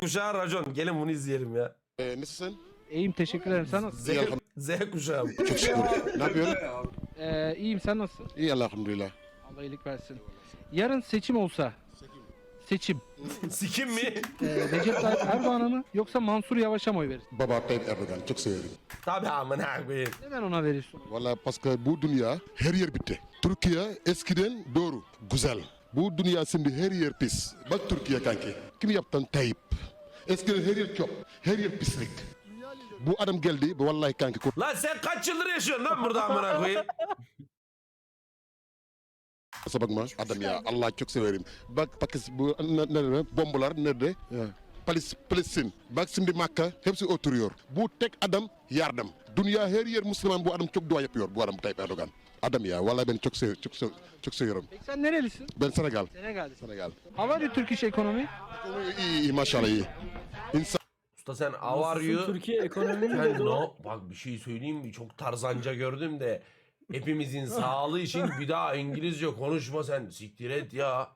kuşağı racon. Gelin bunu izleyelim ya. Ee, nasılsın? İyiyim teşekkür ederim. Sen nasılsın? Z, Z kuşağı. Çok şükür. ne yapıyorsun? Ee, iyiyim sen nasılsın? İyi elhamdülillah. Allah iyilik versin. Yarın seçim olsa. Seçim. Sikim mi? Ee, Recep Tayyip Erdoğan'a mı yoksa Mansur Yavaş'a mı oy verirsin? Baba Tayyip Erdoğan çok severim. Tabii amına koyayım. Neden ona verirsin? Valla paske bu dünya her yer bitti. Türkiye eskiden doğru, güzel. Bu dünya şimdi her yer pis. Bak Türkiye kanki. Kim yaptan Tayyip? Eskiden her yer çöp, her yer pislik. Bu adam geldi, vallahi kanki Lan sen kaç yıldır yaşıyorsun lan burada amına koyayım? Kusura bakma adam ya Allah çok severim. Bak Pakistan bu ne- nerede bombalar nerede? Palis, Palestin. Bak şimdi Makka hepsi oturuyor. Bu tek adam yardım. Dünya her yer Müslüman bu adam çok dua yapıyor bu adam Tayyip Erdoğan. Adam ya vallahi ben çok sev çok sev çok seviyorum. Peki sen nerelisin? Ben Senegal. Senegal'desin. Senegal. Hava bir Türk iş ekonomi. İyi, iyi maşallah iyi. İnsan Usta sen how are you? Türkiye ekonomi mi Sen dedi o? no, bak bir şey söyleyeyim mi? Çok tarzanca gördüm de hepimizin sağlığı için bir daha İngilizce konuşma sen. Siktir et ya.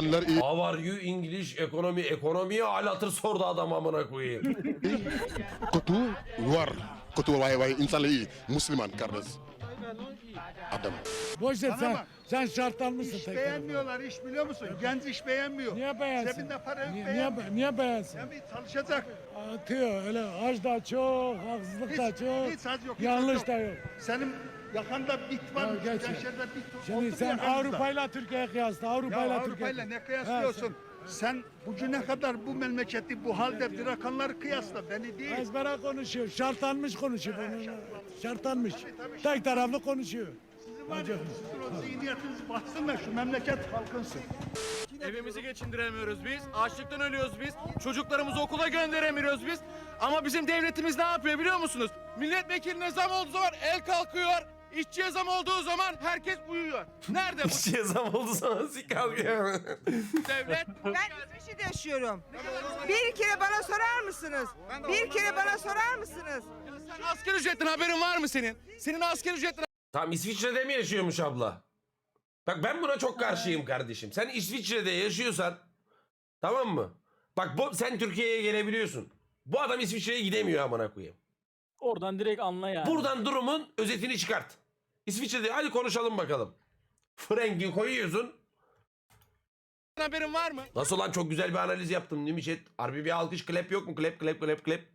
iyi. How are you English ekonomi? Ekonomiye alatır sordu adam amına koyayım. Kötü var. Kötü vay vay insanlar iyi. Müslüman kardeş. Adam. Boş ver sen. Sen şartlanmışsın İş beğenmiyorlar iş biliyor musun? Genç iş beğenmiyor. Niye beğensin? Cebinde para yok Niye, beğenmiyor. niye, niye beğensin? Yani bir çalışacak. Atıyor öyle aç da çok, haksızlık da Hiç, çok, hiç az yok. hiç yanlış az da yok. Senin yakanda bit var Ya mı? geç ya. Gençlerde bit Şimdi oldu mu sen yakanızda? Avrupa'yla Türkiye'ye kıyasla, Ya Avrupa'yla Avrupa'yla Türkiye'ye. ne kıyaslıyorsun? Sen bugüne kadar bu memleketi bu halde bırakanları kıyasla beni değil. Ezbere konuşuyor, şartlanmış konuşuyor. Bunu, şartlanmış. Tek taraflı konuşuyor. Sizin var ya sizin o zihniyetinizi baksın da şu memleket kalkınsın. Evimizi geçindiremiyoruz biz. Açlıktan ölüyoruz biz. Çocuklarımızı okula gönderemiyoruz biz. Ama bizim devletimiz ne yapıyor biliyor musunuz? Milletvekiline zam olduğu zaman el kalkıyor. İşçiye zam olduğu zaman herkes uyuyor. Nerede bu İşçiye zam oldu sana sik kalkıyor. devlet? Ben İsviçre'de yaşıyorum. Bir kere bana sorar mısınız? Bir kere bana sorar mısınız? Sen asgari ücretten haberin var mı senin? Senin asgari ücretten Tam İsviçre'de mi yaşıyormuş abla? Bak ben buna çok karşıyım kardeşim. Sen İsviçre'de yaşıyorsan tamam mı? Bak bu, sen Türkiye'ye gelebiliyorsun. Bu adam İsviçre'ye gidemiyor amına koyayım. Oradan direkt anla yani. Buradan durumun özetini çıkart. İsviçre'de hadi konuşalım bakalım. Frank'i koyuyorsun. haberin var mı? Nasıl lan çok güzel bir analiz yaptım değil mi chat? Harbi bir alkış klep yok mu? Klep klep klep klep.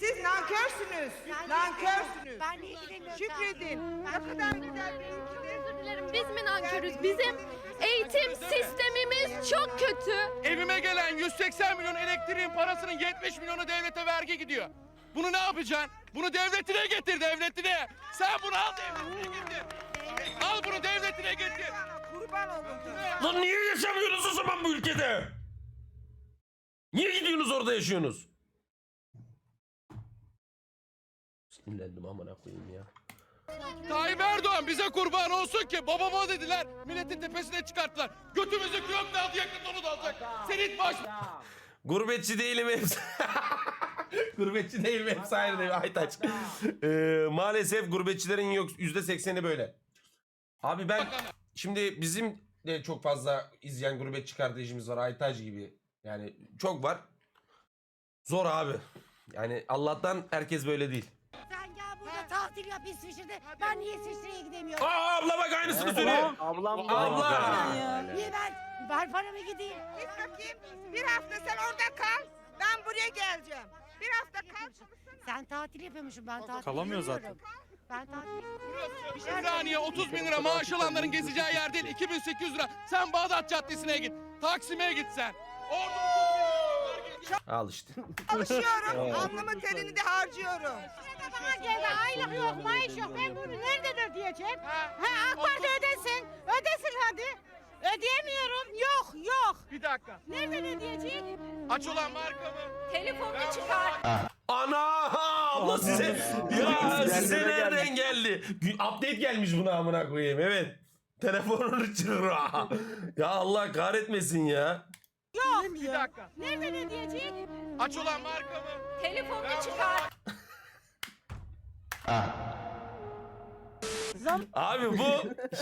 Siz nankörsünüz. Nankörsünüz. Ben niye gidemiyorum? Şükredin. Ne kadar güzel bir ülkede. Özür dilerim biz mi nankörüz? Bizim eğitim sistemimiz çok kötü. Evime gelen 180 milyon elektriğin parasının 70 milyonu devlete vergi gidiyor. Bunu ne yapacaksın? Bunu devletine getir devletine. Sen bunu al devletine getir. Al bunu devletine getir. Kurban olun. Lan niye yaşamıyorsunuz o zaman bu ülkede? Niye gidiyorsunuz orada yaşıyorsunuz? Sinirlendim amına koyayım ya. Tayyip Erdoğan bize kurban olsun ki babama dediler milletin tepesine çıkarttılar. Götümüzü kökle aldı yakın onu da alacak. Senin baş... Gurbetçi değilim hepsi. gurbetçi hepsi ayrı değil. Aytaç. Ee, maalesef gurbetçilerin yok yüzde sekseni böyle. Abi ben şimdi bizim de çok fazla izleyen gurbetçi kardeşimiz var. Aytaç gibi. Yani çok var. Zor abi. Yani Allah'tan herkes böyle değil. Sen gel burada tatil yap İsviçre'de. Ben niye İsviçre'ye gidemiyorum? Aa abla bak aynısını söylüyor. Ablam Abla. Niye ben? Ben paramı gideyim. Git bakayım. Bir hafta sen orada kal. Ben buraya geleceğim. Bir hafta kal. Sen tatil yapıyormuşsun. Ben tatil Kalamıyor yapamıyorum. Ben tatil Ümraniye 30 bin lira maaş alanların gezeceği yer değil 2800 lira. Sen Bağdat Caddesi'ne git. Taksim'e git sen. Orada 30 bin lira. Al işte. Çalışıyorum. Alnımın terini de harcıyorum. Bana geldi aylık yok, maaş yok. Ben bunu nereden ödeyeceğim? Ha, AK Parti ödesin. Ödesin hadi. Ödeyemiyorum. Yok, yok. Bir dakika. Nereden ödeyecek? Aç olan marka mı? Telefonunu çıkar. Ana abla size ya size nereden geldi? Update gelmiş buna amına koyayım evet. Telefonunu çığır. ya Allah kahretmesin ya. Bir dakika. Nereden ödeyecek? Aç olan marka mı? Telefonunu çıkar. Abi bu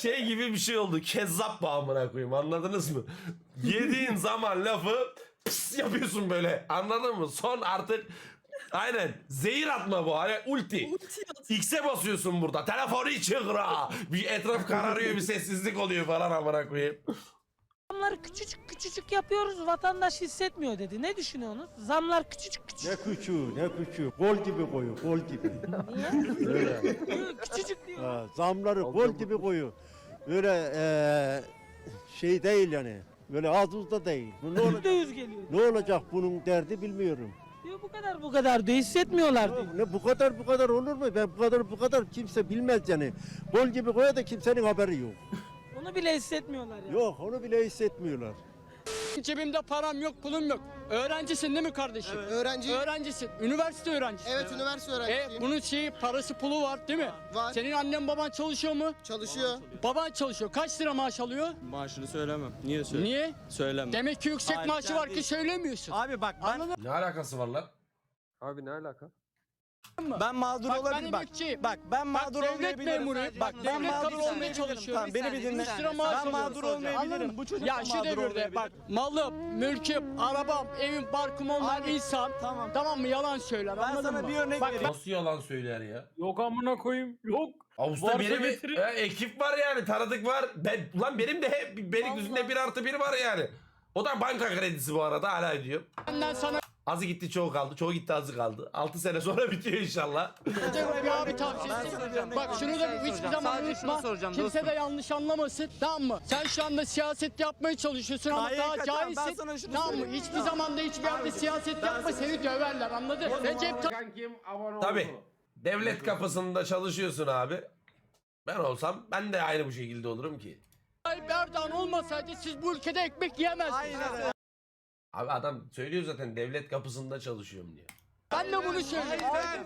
şey gibi bir şey oldu. Kezzap bu amına koyayım anladınız mı? Yediğin zaman lafı pıs yapıyorsun böyle. Anladın mı? Son artık aynen zehir atma bu. Hani ulti. X'e basıyorsun burada. Telefonu çıkra. Bir etraf kararıyor bir sessizlik oluyor falan amına koyayım. Zamları küçücük küçücük yapıyoruz vatandaş hissetmiyor dedi. Ne düşünüyorsunuz? Zamlar küçücük küçücük. Ne küçüğü ne küçüğü. Gol gibi koyu gol gibi. Öyle. küçücük diyor. Ha, zamları gol gibi koyu. Öyle eee, şey değil yani. Böyle az uz da değil. Bu ne, olacak, %100 geliyor. ne olacak bunun derdi bilmiyorum. Diyor bu kadar bu kadar diyor hissetmiyorlar diyor. Ne bu kadar bu kadar olur mu? Ben bu kadar bu kadar kimse bilmez yani. Gol gibi koya da kimsenin haberi yok. Onu bile hissetmiyorlar ya. Yok onu bile hissetmiyorlar. Cebimde param yok, pulum yok. Öğrencisin değil mi kardeşim? Öğrenci. Öğrencisin. Üniversite öğrencisi. Evet üniversite E, öğrencisiyim. bunun şeyi, parası, pulu var değil mi? Var. Senin annen baban çalışıyor mu? Çalışıyor. Baban çalışıyor. Kaç lira maaş alıyor? Maaşını söylemem. Niye söyle? Niye? Söylemem. Demek ki yüksek Hayır, maaşı sen var ki değil. söylemiyorsun. Abi bak ben Ne alakası var lan? Abi ne alaka? Ben mağdur Bak olabilirim bak. Bak ben Bak mağdur devlet olmayabilirim. memuruyum. Bak ben mağdur olmaya çalışıyorum. Tamam beni bir dinle. Ben mağdur olmayabilirim. Bu çocuk Ya şu devirde bak malım, mülküm, arabam, evim, barkım olmayan Abi, insan tamam. tamam mı yalan söyler Ben anladın sana mı? bir örnek Bak, vereyim. Nasıl yalan söyler ya? Yok amına koyayım. Yok. Mi? getirin. E, ekip var yani tanıdık var. Ben, ulan benim de hep benim yüzümde bir artı bir var yani. O da banka kredisi bu arada hala ödüyor. Benden sana Azı gitti çoğu kaldı. Çoğu gitti azı kaldı. 6 sene sonra bitiyor inşallah. bir abi tavsiyesi. Bak şunu da hiçbir zaman unutma. Kimse de yanlış anlamasın. Tamam mı? Sen şu anda siyaset yapmaya çalışıyorsun ama Hayır, daha kaçamam. Ben şunu Tamam mı? söyleyeyim. Hiçbir zaman da hiçbir yerde siyaset yapma seni döverler anladın? Recep Tabi. Devlet kapısında çalışıyorsun abi. Ben olsam ben de aynı bu şekilde olurum ki. Tayyip Erdoğan olmasaydı siz bu ülkede ekmek yiyemezdiniz. Aynen. Abi adam söylüyor zaten devlet kapısında çalışıyorum diyor. Ben de bunu söylüyorum.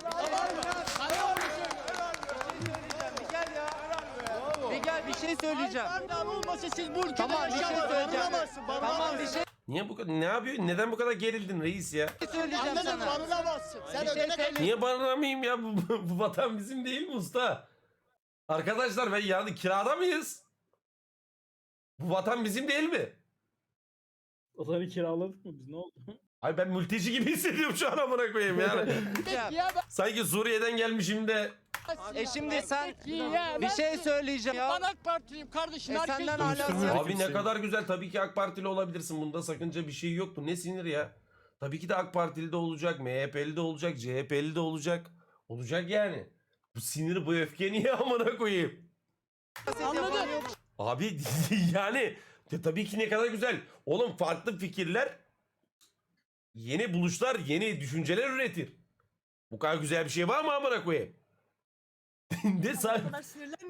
Bir gel bir şey söyleyeceğim. Erdoğan olmasa siz bu ülkede Tamam, bir şey söyleyeceğim. Tamam bir şey Niye bu kadar ne yapıyor? Neden bu kadar gerildin reis ya? söyleyeceğim Anladın mı? sana. Barınamazsın. Sen Bir şey ödene söyle- Niye barınamayayım ya? Bu, bu vatan bizim değil mi usta? Arkadaşlar ben yani kirada mıyız? Bu vatan bizim değil mi? Odanı kiraladık mı biz ne oldu? Ay ben mülteci gibi hissediyorum şu an amına koyayım yani. Yiyemezsin. Sanki Suriye'den gelmişim de E şimdi sen Yiyemezsin. bir şey söyleyeceğim ya. Ben AK Partiliyim kardeşim. E Herkes senden duysun. hala- Abi ne kadar güzel tabii ki AK Partili olabilirsin. Bunda sakınca bir şey yok. Bu ne sinir ya? Tabii ki de AK Partili de olacak, MHP'li de olacak, CHP'li de olacak. Olacak yani. Bu sinir bu öfke niye amına koyayım? Anladın? Abi yani ya tabii ki ne kadar güzel. Oğlum farklı fikirler yeni buluşlar, yeni düşünceler üretir. Bu kadar güzel bir şey var mı amına koyayım? ne sanki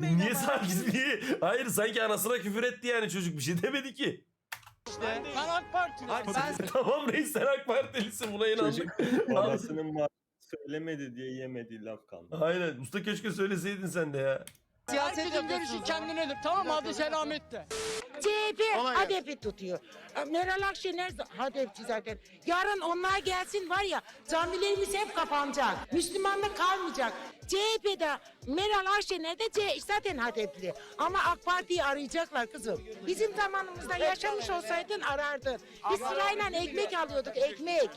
Niye sanki niye? Hayır sanki anasına küfür etti yani çocuk bir şey demedi ki. Ben AK Partiliyim. Abi sen tamam reis sen AK Partilisin buna inandık. Babasının söylemedi diye yemediği laf kaldı. Aynen usta keşke söyleseydin sen de ya. Siyaset Herkesin görüşü yapıyorsun. kendinedir. Tamam mı? Hadi selametle. CHP hedefi tutuyor. Meral Akşener hedefçi zaten. Yarın onlar gelsin var ya camilerimiz hep kapanacak. Müslümanlık kalmayacak. CHP'de Meral Akşener de C zaten hedefli. Ama AK Parti'yi arayacaklar kızım. Bizim zamanımızda yaşamış olsaydın arardın. Biz sırayla ekmek alıyorduk ekmek.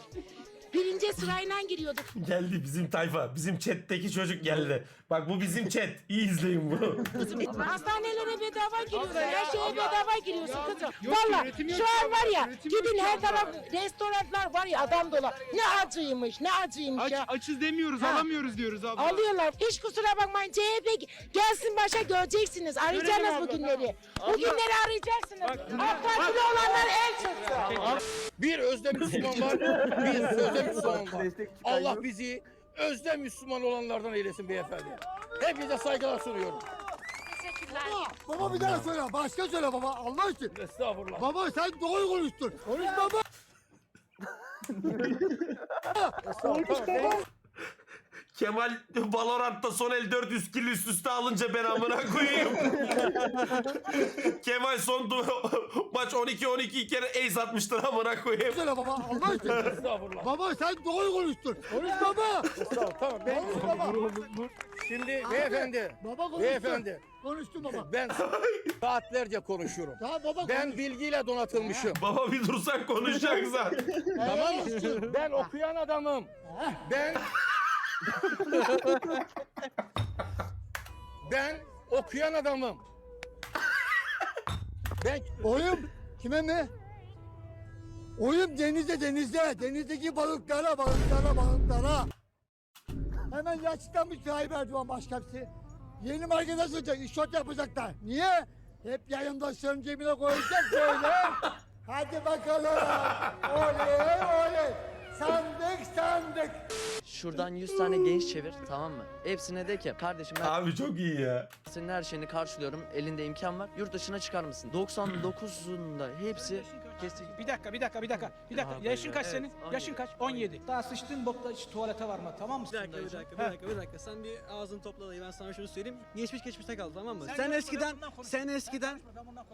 Birinci sırayla giriyorduk. Geldi bizim tayfa. Bizim chat'teki çocuk geldi. Bak bu bizim chat. İyi izleyin bunu. Kızım hastanelere bedava giriyorsun. Her şeye bedava giriyorsun kızım. Valla şu an var ya gidin her taraf restoranlar var ya adam dolar. Ne acıymış ne acıymış ya. açız demiyoruz Ha. alamıyoruz diyoruz abi. Alıyorlar. Hiç kusura bakmayın. CHP gelsin başa göreceksiniz. Arayacaksınız bu günleri. Bu günleri arayacaksınız. AK Partili olanlar el. Bir özde Müslüman var, bir sözde Müslüman var. Allah bizi özde Müslüman olanlardan eylesin beyefendi. Hepinize saygılar sunuyorum. Baba bir daha söyle. Başka söyle baba. Allah için. Estağfurullah. Baba sen doğru konuştun. Konuş baba. Kemal Valorant'ta son el 400 kill üst üste alınca ben amına koyayım. Kemal son du- maç 12-12 kere ace atmıştır amına koyayım. baba Allah için. Estağfurullah. baba sen doğru konuştun. Konuş baba. Tamam, tamam. Ben, baba. şimdi beyefendi, Baba konuştu. beyefendi. Konuştu baba. Ben saatlerce konuşurum. Tamam baba Ben bilgiyle donatılmışım. Baba bir dursan konuşacak zaten. Tamam mı? Ben okuyan adamım. Ben Ben okuyan adamım. Ben Oyun kime mi? Oyun denizde denizde. Denizdeki balıklara balıklara balıklara. Hemen yaşlanmış Tayyip Erdoğan başkapsi. Yeni market açılacak, işot yapacaklar. Niye? Hep yayındaşların cebine koyacak böyle. Hadi bakalım. Oley oley. Sandık sandık. Şuradan 100 tane genç çevir tamam mı? Hepsine de ki kardeşim ben Abi çok iyi ya. senin her şeyini karşılıyorum. Elinde imkan var. Yurt dışına çıkar mısın? 99'unda hepsi kesin. Bir dakika, bir dakika, bir dakika. Bir dakika. Abi Yaşın ya, kaç evet, senin? 17. Yaşın kaç? 17. Daha sıçtığın bokla hiç tuvalete varma tamam mı? Bir dakika, bir dakika, bir dakika, bir dakika. Sen bir ağzını topla dayı. Ben sana şunu söyleyeyim. Geçmiş geçmişte kaldı tamam mı? Sen eskiden, sen eskiden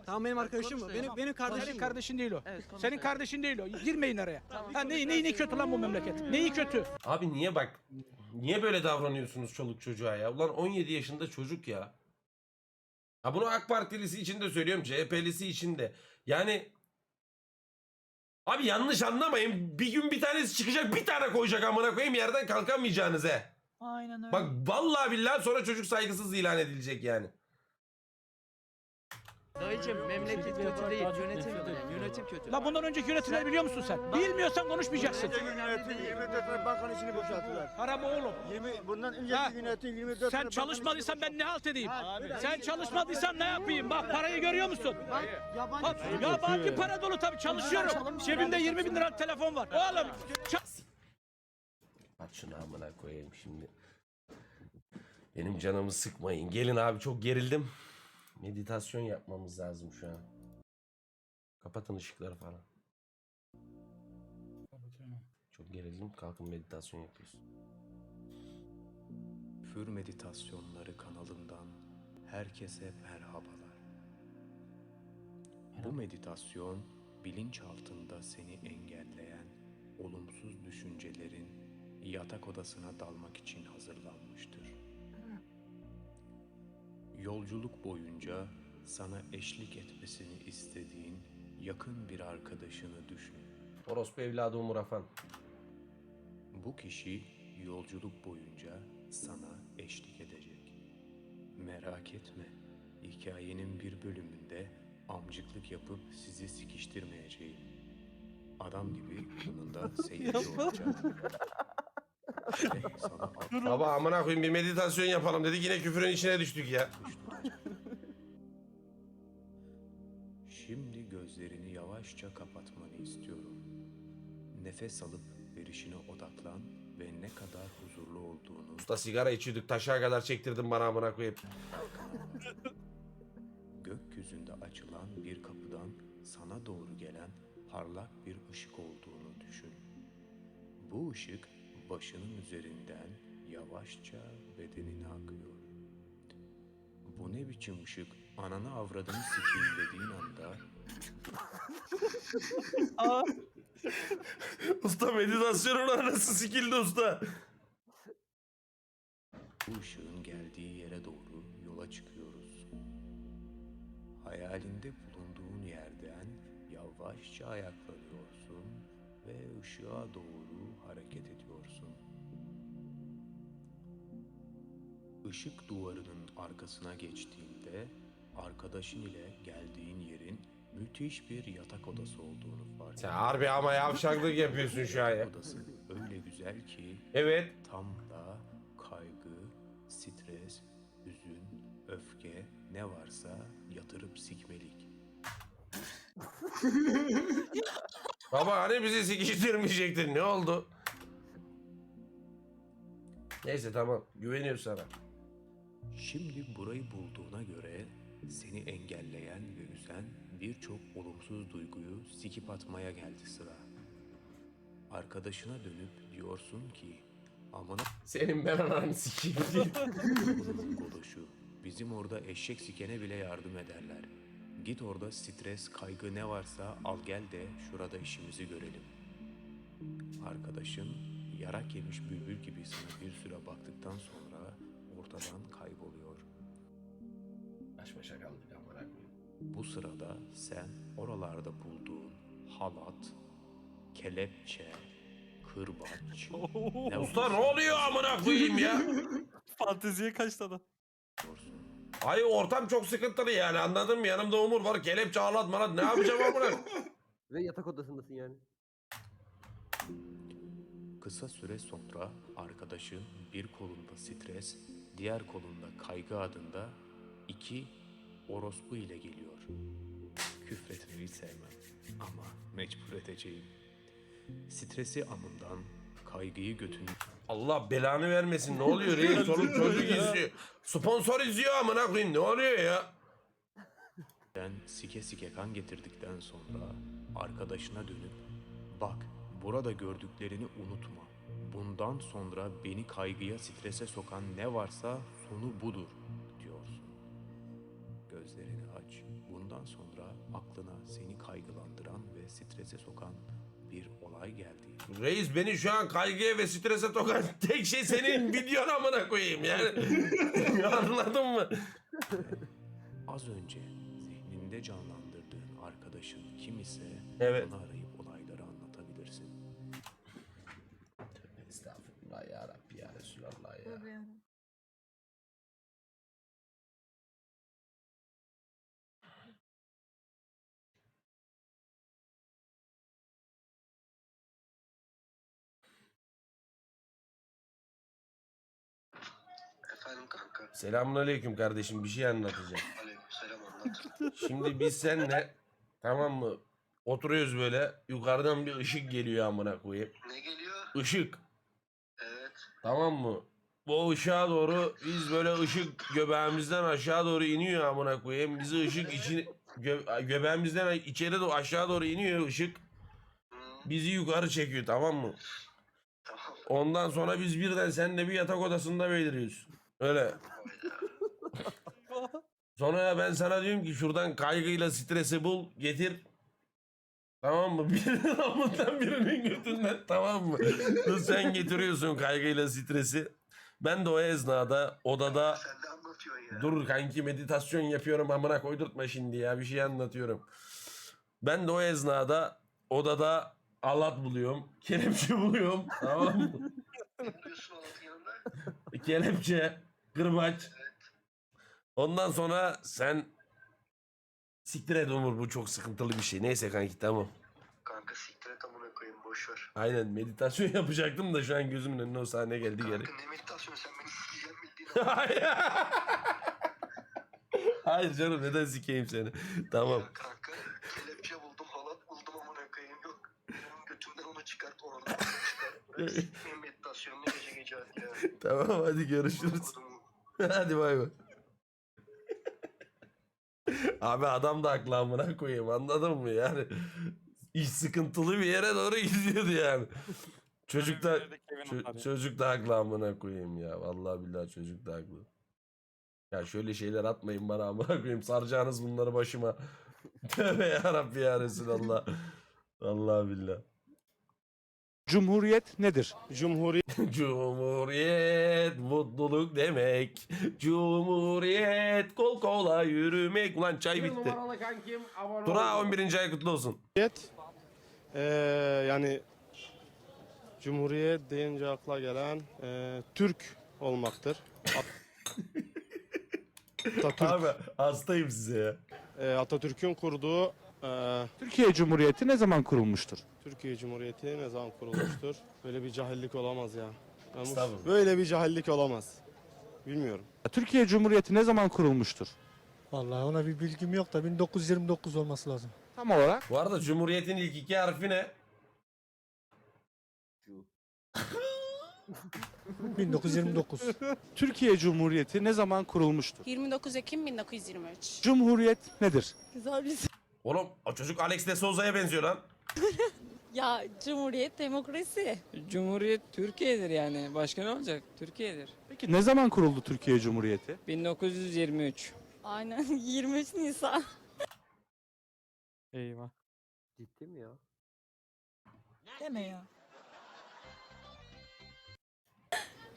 Tamam benim arkadaşım mı? Konuş Benim dayı. benim kardeşim. Senin kardeşin değil o. Evet, konuş Senin kardeşin değil o. Girmeyin araya. Ha neyi neyi ne kötü lan bu memleket? Neyi kötü? Abi niye bak niye böyle davranıyorsunuz çoluk çocuğa ya? Ulan 17 yaşında çocuk ya. Ha bunu AK Partilisi için de söylüyorum, CHP'lisi için de. Yani Abi yanlış anlamayın. Bir gün bir tanesi çıkacak, bir tane koyacak amına koyayım yerden kalkamayacağınız he. Aynen öyle. Bak vallahi billahi sonra çocuk saygısız ilan edilecek yani. Dayıcım memleket kötü değil. Yönetim yönetim kötü. La bundan önceki yöneticiler biliyor musun sen? Bilmiyorsan konuşmayacaksın. bankanın içini boşalttılar. Para bu oğlum. 20, bundan Ha, önceki yönetim 24 Sen çalışmadıysan ben ne halt edeyim? Sen çalışmadıysan ne yapayım? Bak parayı görüyor musun? Bak, yabancı para dolu tabii çalışıyorum. Cebimde 20 bin lira telefon var. Oğlum ça- Aç şunu amına koyayım şimdi. Benim canımı sıkmayın. Gelin abi çok gerildim. Meditasyon yapmamız lazım şu an. Kapatın ışıkları falan. Çok gerildim. Kalkın meditasyon yapıyoruz. Pür Meditasyonları kanalından herkese merhabalar. Bu meditasyon bilinç altında seni engelleyen olumsuz düşüncelerin yatak odasına dalmak için hazırlanmıştır. Yolculuk boyunca sana eşlik etmesini istediğin yakın bir arkadaşını düşün. Orospu evladı Umur Afan. Bu kişi yolculuk boyunca sana eşlik edecek. Merak etme, hikayenin bir bölümünde amcıklık yapıp sizi sikiştirmeyeceğim. Adam gibi yanında seyirci olacak. Baba amına koyayım bir meditasyon yapalım dedik yine küfürün içine düştük ya. Şimdi gözlerini yavaşça kapatmanı istiyorum. Nefes alıp verişine odaklan ve ne kadar huzurlu olduğunu Usta sigara içiyorduk taşağa kadar çektirdin bana amına koyayım. gökyüzünde açılan bir kapıdan sana doğru gelen parlak bir ışık olduğunu düşün. Bu ışık başının üzerinden yavaşça bedenine akıyor. Bu ne biçim ışık? Ananı avradını sikeyim dediğin anda usta meditasyonun anası sikildi usta. bu ışığın geldiği yere doğru yola çıkıyoruz. Hayalinde bulunduğun yerden yavaşça ayaklanıyorsun ve ışığa doğru hareket ediyorsun. Işık duvarının arkasına geçtiğinde arkadaşın ile geldiğin yerin müthiş bir yatak odası olduğunu fark Sen harbi ama yavşaklık yapıyorsun şu an ya. Odası öyle güzel ki Evet. tam da kaygı, stres, hüzün, öfke ne varsa yatırıp sikmelik. Baba hani bizi sikiştirmeyecektin ne oldu? Neyse tamam güveniyoruz sana. Şimdi burayı bulduğuna göre seni engelleyen ve üzen birçok olumsuz duyguyu sikip atmaya geldi sıra. Arkadaşına dönüp diyorsun ki Amına Senin ben ananı sikeyim. Bunun şu. Bizim orada eşek sikene bile yardım ederler. Git orada stres, kaygı ne varsa al gel de şurada işimizi görelim. Arkadaşın yarak yemiş bülbül gibi sana bir süre baktıktan sonra ortadan kayboluyor. Baş başa kaldık amına koyayım. Bu sırada sen oralarda bulduğun halat, kelepçe, kırbaç, ne Usta ne oluyor amına koyayım ya? Fanteziye kaçtı adam. Ay ortam çok sıkıntılı yani anladın mı? Yanımda Umur var kelepçe ağlat malat ne yapacağım amına? Ve yatak odasındasın yani. Kısa süre sonra arkadaşın bir kolunda stres, diğer kolunda kaygı adında iki orospu ile geliyor. Küfretmeyi sevmem ama mecbur edeceğim. Stresi amından, kaygıyı götün Allah belanı vermesin ne oluyor reis çoluk çocuk izliyor. Sponsor izliyor amına koyayım ne oluyor ya? Ben sike sike kan getirdikten sonra arkadaşına dönüp bak burada gördüklerini unutma. Bundan sonra beni kaygıya strese sokan ne varsa sonu budur diyorsun. Gözlerini aç. Bundan sonra aklına seni kaygılandıran ve strese sokan bir olay geldi. Reis beni şu an kaygıya ve strese sokan tek şey senin videon amına koyayım yani. Anladın mı? Az önce zihninde canlandırdığın arkadaşın kim ise Evet. onu arayıp Efendim kanka. Selamünaleyküm kardeşim bir şey anlatacağım. Aleykümselam anlat. Şimdi biz seninle tamam mı? Oturuyoruz böyle yukarıdan bir ışık geliyor amına koyayım. Ne geliyor? Işık. Evet. Tamam mı? Bu ışığa doğru biz böyle ışık göbeğimizden aşağı doğru iniyor amına koyayım. Bizi ışık için gö- göbeğimizden içeri doğru aşağı doğru iniyor ışık. Bizi yukarı çekiyor tamam mı? Tamam. Ondan sonra biz birden seninle bir yatak odasında beliriyoruz. Öyle. Sonra ben sana diyorum ki şuradan kaygıyla stresi bul getir. Tamam mı? Birinin amından birinin götünden tamam mı? Sen getiriyorsun kaygıyla stresi. Ben de o esnada odada Sen de anlatıyorsun ya. dur kanki meditasyon yapıyorum amına koydurtma şimdi ya bir şey anlatıyorum. Ben de o esnada odada alat buluyorum. Kelepçe buluyorum. Tamam mı? Ne yanında? Kelepçe, kırbaç. Ondan sonra sen siktir et Umur bu çok sıkıntılı bir şey. Neyse kanki tamam. Kanka siktir et amına koyayım boş ver. Aynen meditasyon yapacaktım da şu an gözümün önüne o sahne geldi geri. Kanka ne meditasyonu sen beni sikeceğim bildiğin Hayır. Hayır canım neden sikeyim seni. Tamam. Ya kanka kelepçe buldum halat buldum amına koyayım yok. Benim götümden onu çıkart oradan onu çıkart. Bırak sikmeyin meditasyonunu gece gece hadi ya. Tamam hadi görüşürüz. hadi bay bay. Abi adam da haklı amına koyayım anladın mı yani? İş sıkıntılı bir yere doğru gidiyordu yani. Çocuk da çö- çocuk da haklı amına koyayım ya. Vallahi billahi çocuk da haklı. Ya şöyle şeyler atmayın bana amına koyayım. Saracağınız bunları başıma. Tövbe yarabbi ya Resulallah. Vallahi billahi. Cumhuriyet nedir? Cumhuriyet Cumhuriyet mutluluk demek. Cumhuriyet kol kola yürümek. Ulan çay bitti. Tura 11. ay kutlu olsun. Ee, yani Cumhuriyet deyince akla gelen e, Türk olmaktır. Atatürk, Abi hastayım size ya. e, Atatürk'ün kurduğu e, Türkiye Cumhuriyeti ne zaman kurulmuştur? Türkiye Cumhuriyeti ne zaman kurulmuştur? Böyle bir cahillik olamaz ya. Bu- Estağfurullah. Böyle bir cahillik olamaz. Bilmiyorum. Türkiye Cumhuriyeti ne zaman kurulmuştur? Vallahi ona bir bilgim yok da 1929 olması lazım. Tam olarak Bu arada Cumhuriyet'in ilk iki harfi ne? 1929. Türkiye Cumhuriyeti ne zaman kurulmuştur? 29 Ekim 1923. Cumhuriyet nedir? Güzel bir Oğlum o çocuk Alex de Souza'ya benziyor lan. Ya Cumhuriyet demokrasi. Cumhuriyet Türkiye'dir yani. Başka ne olacak? Türkiye'dir. Peki ne zaman kuruldu Türkiye Cumhuriyeti? 1923. Aynen 23 Nisan. Eyvah. Ciddi mi ya? Deme ya.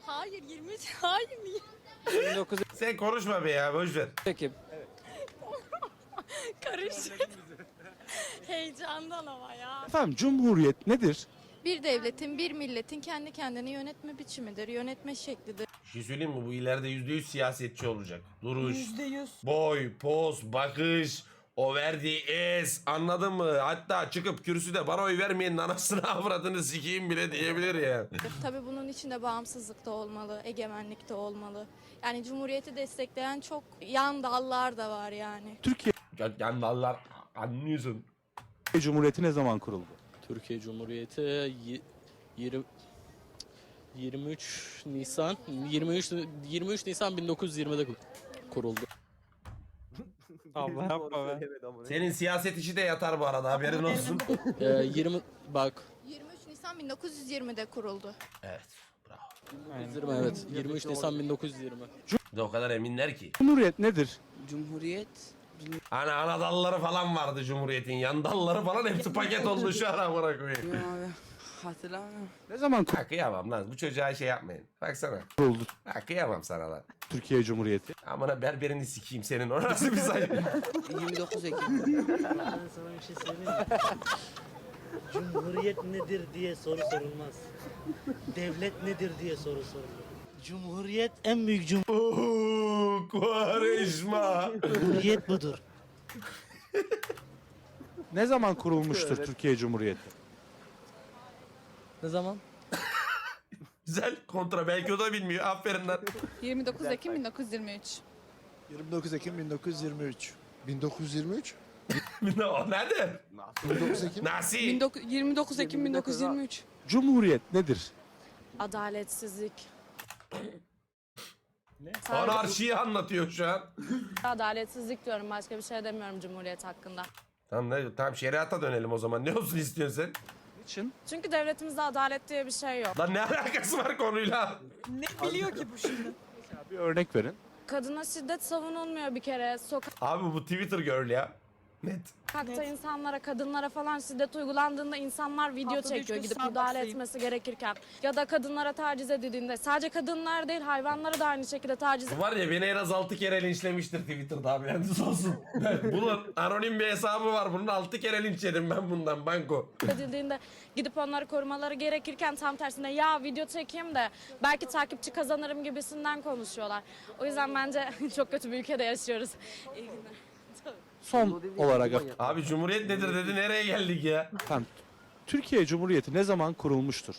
Hayır 23 hayır niye? 19 Sen konuşma be ya boş ver. Ekim. Karışık. Heyecandan ama ya. Efendim Cumhuriyet nedir? Bir devletin, bir milletin kendi kendini yönetme biçimidir, yönetme şeklidir. Bir şey söyleyeyim mi? Bu ileride %100 siyasetçi olacak. Duruş, yüz. boy, poz, bakış, o verdiği es anladın mı? Hatta çıkıp kürsüde bana oy vermeyenin anasını avradını sikeyim bile diyebilir ya. Tabii bunun içinde bağımsızlık da olmalı, egemenlik de olmalı. Yani Cumhuriyeti destekleyen çok yan dallar da var yani. Türkiye Allah anlıyorsun. Cumhuriyeti ne zaman kuruldu? Türkiye Cumhuriyeti y- yirmi- 23 Nisan 23 23 Nisan 1920'de kuruldu. Allah yapma be. Senin siyaset işi de yatar bu arada haberin olsun. Ee, 20 bak 23 Nisan 1920'de kuruldu. evet. Bravo. 20 evet 23 Nisan 1920. Bir de o kadar eminler ki. Cumhuriyet nedir? Cumhuriyet. Hani ana dalları falan vardı Cumhuriyet'in. Yan dalları falan hepsi paket oldu şu an amına koyayım. Abi hatırlamıyorum. Ne zaman Ha kıyamam lan. Bu çocuğa şey yapmayın. Baksana. kuruldu Ha kıyamam sana lan. Türkiye Cumhuriyeti? Amına berberini sikeyim senin. O nasıl bir say? 29 Ekim. Ben sana bir şey söyleyeyim mi? Cumhuriyet nedir diye soru sorulmaz. Devlet nedir diye soru sorulur. Cumhuriyet en büyük Oo, Kuvareşma. cumhuriyet budur. Ne zaman kurulmuştur Türkiye Cumhuriyeti? Ne zaman? Güzel kontra belki o da bilmiyor. Aferin lan. 29 Ekim 1923. 29 Ekim 1923. 1923? o nerede? 29 Ekim? Nasıl? 29 Ekim 1923. Cumhuriyet nedir? Adaletsizlik. Anarşiyi anlatıyor şu an. Adaletsizlik diyorum başka bir şey demiyorum Cumhuriyet hakkında. Tamam ne, tamam şeriata dönelim o zaman. Ne olsun istiyorsun sen? Niçin? Çünkü devletimizde adalet diye bir şey yok. Lan ne alakası var konuyla? Ne biliyor ki bu şimdi? Bir örnek verin. Kadına şiddet savunulmuyor bir kere. Abi bu Twitter girl ya. Net. Sokakta insanlara, kadınlara falan şiddet uygulandığında insanlar video Haftada üç çekiyor gün gidip Starbucks'tayım. müdahale etmesi gerekirken. Ya da kadınlara taciz edildiğinde. Sadece kadınlar değil hayvanlara da aynı şekilde taciz Var ya beni en az 6 kere linçlemiştir Twitter'da abi yalnız olsun. Ben- bunun anonim bir hesabı var. Bunun 6 kere linç yedim ben bundan banko. edildiğinde gidip onları korumaları gerekirken tam tersine ya video çekeyim de belki takipçi kazanırım gibisinden konuşuyorlar. O yüzden bence çok kötü bir ülkede yaşıyoruz. İyi günler. Son olarak Abi Cumhuriyet nedir dedi nereye geldik ya? efendim, Türkiye Cumhuriyeti ne zaman kurulmuştur?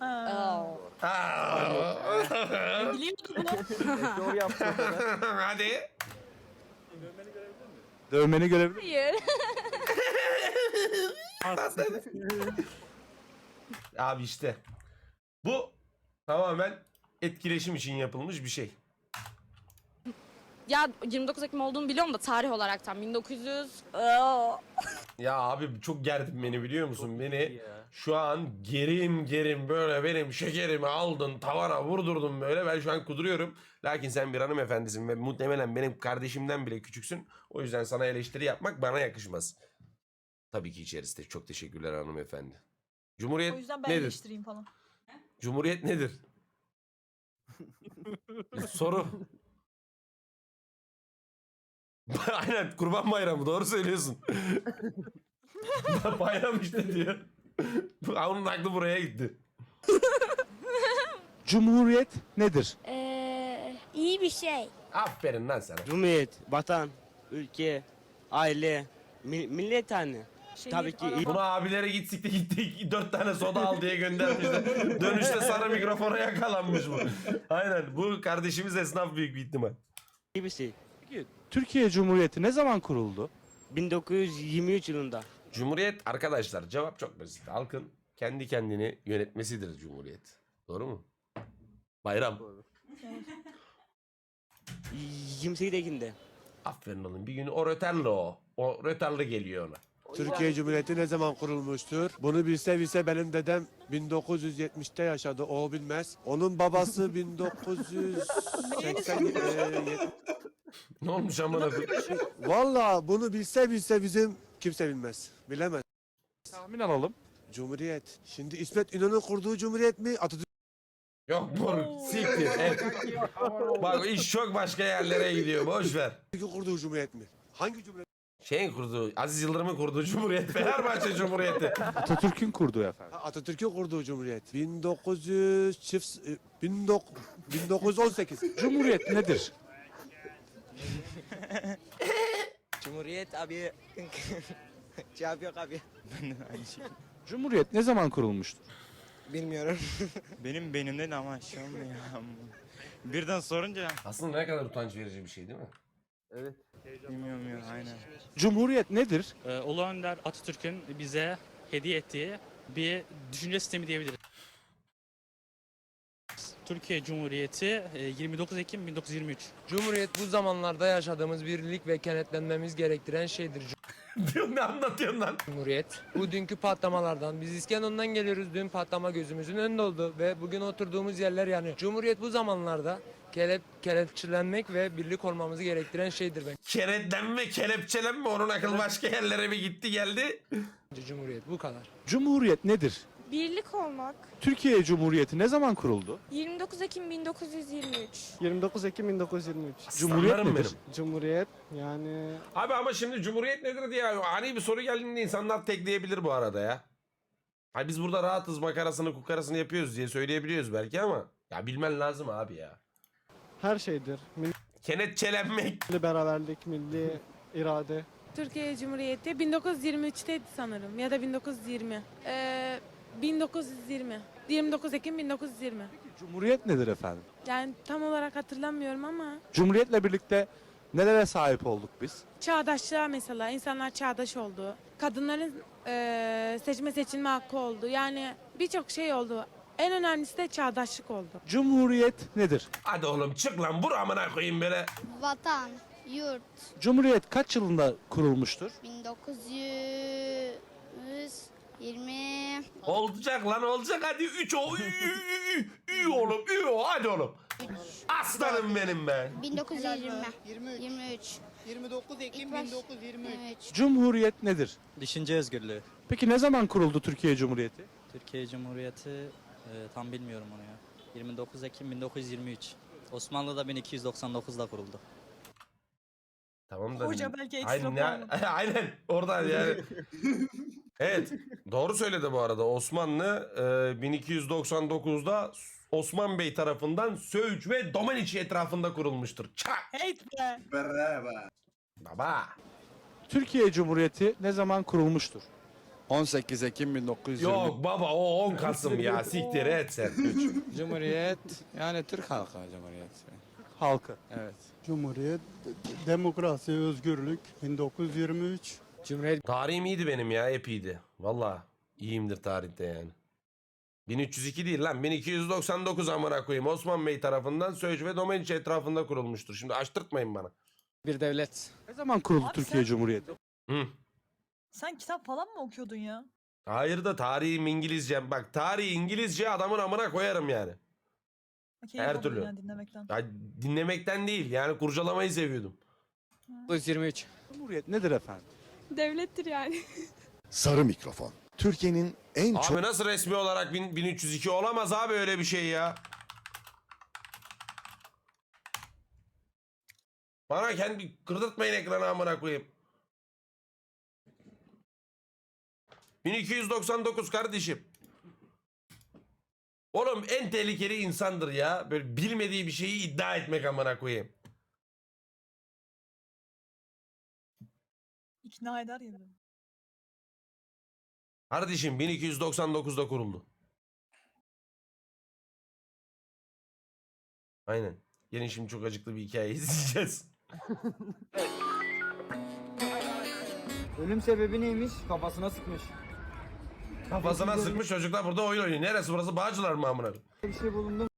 Aa. Biliyordum bunu. Hadi. Dövmeni görebilir miyim? Hayır. Abi işte. Bu tamamen etkileşim için yapılmış bir şey. Ya 29 Ekim olduğunu biliyorum da tarih olaraktan 1900 Aa. Ya abi çok gerdin beni biliyor musun? Beni şu an gerim gerim böyle benim şekerimi aldın tavana vurdurdun böyle ben şu an kuduruyorum. Lakin sen bir hanımefendisin ve muhtemelen benim kardeşimden bile küçüksün. O yüzden sana eleştiri yapmak bana yakışmaz. Tabii ki içerisinde çok teşekkürler hanımefendi. Cumhuriyet nedir? falan. Cumhuriyet nedir? Soru. Aynen kurban bayramı doğru söylüyorsun. Bayram işte diyor. Onun aklı buraya gitti. Cumhuriyet nedir? Ee, iyi bir şey. Aferin lan sana. Cumhuriyet, vatan, ülke, aile, millet hani. Tabii ki Bunu abilere gitsik de gitti dört tane soda al diye göndermişler. Dönüşte sarı mikrofona yakalanmış bu. Aynen bu kardeşimiz esnaf büyük bir ihtimal. iyi bir şey. Peki, Türkiye Cumhuriyeti ne zaman kuruldu? 1923 yılında. Cumhuriyet arkadaşlar cevap çok basit. Halkın kendi kendini yönetmesidir Cumhuriyet. Doğru mu? Bayram. 28 Ekim'de. Aferin oğlum. Bir gün o röterli o. O röterli geliyor ona. Türkiye Cumhuriyeti ne zaman kurulmuştur? Bunu bilse bilse benim dedem 1970'te yaşadı. O bilmez. Onun babası 1980 Ne olmuş amına koyayım? Valla bunu bilse bilse bizim kimse bilmez. Bilemez. Tahmin alalım. Cumhuriyet. Şimdi İsmet İnönü'nün kurduğu cumhuriyet mi? Atatürk Yok moruk siktir. Evet. Bak iş çok başka yerlere gidiyor. Boş ver. Atatürk'ün kurduğu cumhuriyet mi? Hangi cumhuriyet? Şeyin kurduğu, Aziz Yıldırım'ın kurduğu Cumhuriyet, Fenerbahçe Cumhuriyeti. Atatürk'ün kurduğu efendim. Atatürk'ün kurduğu cumhuriyet. 1900 çift e, 19 1918. Cumhuriyet nedir? Cumhuriyet abi cevap yok abi. Cumhuriyet ne zaman kurulmuştur? Bilmiyorum. Benim beynimde de ama şey olmuyor. Birden sorunca Aslında ne kadar utanç verici bir şey değil mi? Bilmiyorum ya aynen. Cumhuriyet nedir? Ee, Ulu Önder Atatürk'ün bize hediye ettiği bir düşünce sistemi diyebiliriz. Türkiye Cumhuriyeti e, 29 Ekim 1923. Cumhuriyet bu zamanlarda yaşadığımız birlik ve kenetlenmemiz gerektiren şeydir. Ne anlatıyorsun lan? Cumhuriyet. Bu dünkü patlamalardan biz İskenderun'dan geliyoruz. Dün patlama gözümüzün önünde oldu ve bugün oturduğumuz yerler yani. Cumhuriyet bu zamanlarda kelep, kelepçelenmek ve birlik olmamızı gerektiren şeydir Kenetlenme, kelepçelenme onun akıl başka yerlere mi gitti geldi? Cumhuriyet bu kadar. Cumhuriyet nedir? Birlik olmak. Türkiye Cumhuriyeti ne zaman kuruldu? 29 Ekim 1923. 29 Ekim 1923. Cumhuriyet Aslanlarım nedir? Cumhuriyet yani Abi ama şimdi Cumhuriyet nedir diye ani bir soru geldiğinde insanlar tekleyebilir bu arada ya. Hani biz burada rahatız makarasını kukarasını yapıyoruz diye söyleyebiliyoruz belki ama ya bilmen lazım abi ya. her şeydir. Kenetçelenmek. Milli beraberlik, milli irade. Türkiye Cumhuriyeti 1923'teydi sanırım ya da 1920. Ee, 1920. 29 Ekim 1920. Cumhuriyet nedir efendim? Yani tam olarak hatırlamıyorum ama Cumhuriyetle birlikte nelere sahip olduk biz? çağdaşlığa mesela insanlar çağdaş oldu. Kadınların eee, seçme seçilme hakkı oldu. Yani birçok şey oldu. En önemlisi de çağdaşlık oldu. Cumhuriyet nedir? Hadi oğlum çık lan vur amına koyayım böyle. Vatan, yurt, Cumhuriyet kaç yılında kurulmuştur? 1920. Olacak lan olacak hadi 3 o. Ü, ü, ü, ü, ü oğlum ü o hadi oğlum. Aslanım benim be. 1920. 23. 29 Ekim 1923. Cumhuriyet nedir? Düşünce özgürlüğü. Peki ne zaman kuruldu Türkiye Cumhuriyeti? Türkiye Cumhuriyeti e, tam bilmiyorum onu ya. 29 Ekim 1923. Osmanlı da 1299'da kuruldu. Tamam da. Hoca belki ekstra Aynen, puan aynen oradan yani. evet doğru söyledi bu arada. Osmanlı e, 1299'da Osman Bey tarafından Söğüt ve Domaniçi etrafında kurulmuştur. Çak. Heyt be. Baba. Türkiye Cumhuriyeti ne zaman kurulmuştur? 18 Ekim 1920. Yok baba o 10 Kasım ya siktir et sen. Cumhuriyet yani Türk halkı Cumhuriyet. Halkı. Evet. Cumhuriyet, demokrasi, özgürlük 1923. Cumhuriyet Tarihim iyiydi benim ya hep iyiydi. Valla iyiyimdir tarihte yani. 1302 değil lan 1299 amına koyayım. Osman Bey tarafından Söğüt ve Domaniçi etrafında kurulmuştur. Şimdi açtırtmayın bana. bir devlet. Ne zaman kuruldu Türkiye Cumhuriyeti? Hı. Sen kitap falan mı okuyordun ya? Hayır da tarihim İngilizcem. Bak tarihi İngilizce adamın amına koyarım yani. Her türlü. dinlemekten. Ya, dinlemekten değil yani kurcalamayı seviyordum. 1923. Cumhuriyet nedir efendim? Devlettir yani. Sarı mikrofon. Türkiye'nin en Abi nasıl resmi olarak bin- 1302 olamaz abi öyle bir şey ya. Bana kendi kırdırtmayın ekranı amına koyayım. 1299 kardeşim. Oğlum en tehlikeli insandır ya. Böyle bilmediği bir şeyi iddia etmek amına koyayım. İkna eder ya. Kardeşim 1299'da kuruldu. Aynen. Gelin şimdi çok acıklı bir hikaye izleyeceğiz. Ölüm sebebi neymiş? Kafasına sıkmış. Kafasına sıkmış çocuklar burada oyun oynuyor. Neresi burası? Bağcılar mı amına? koyayım? Bir şey bulundu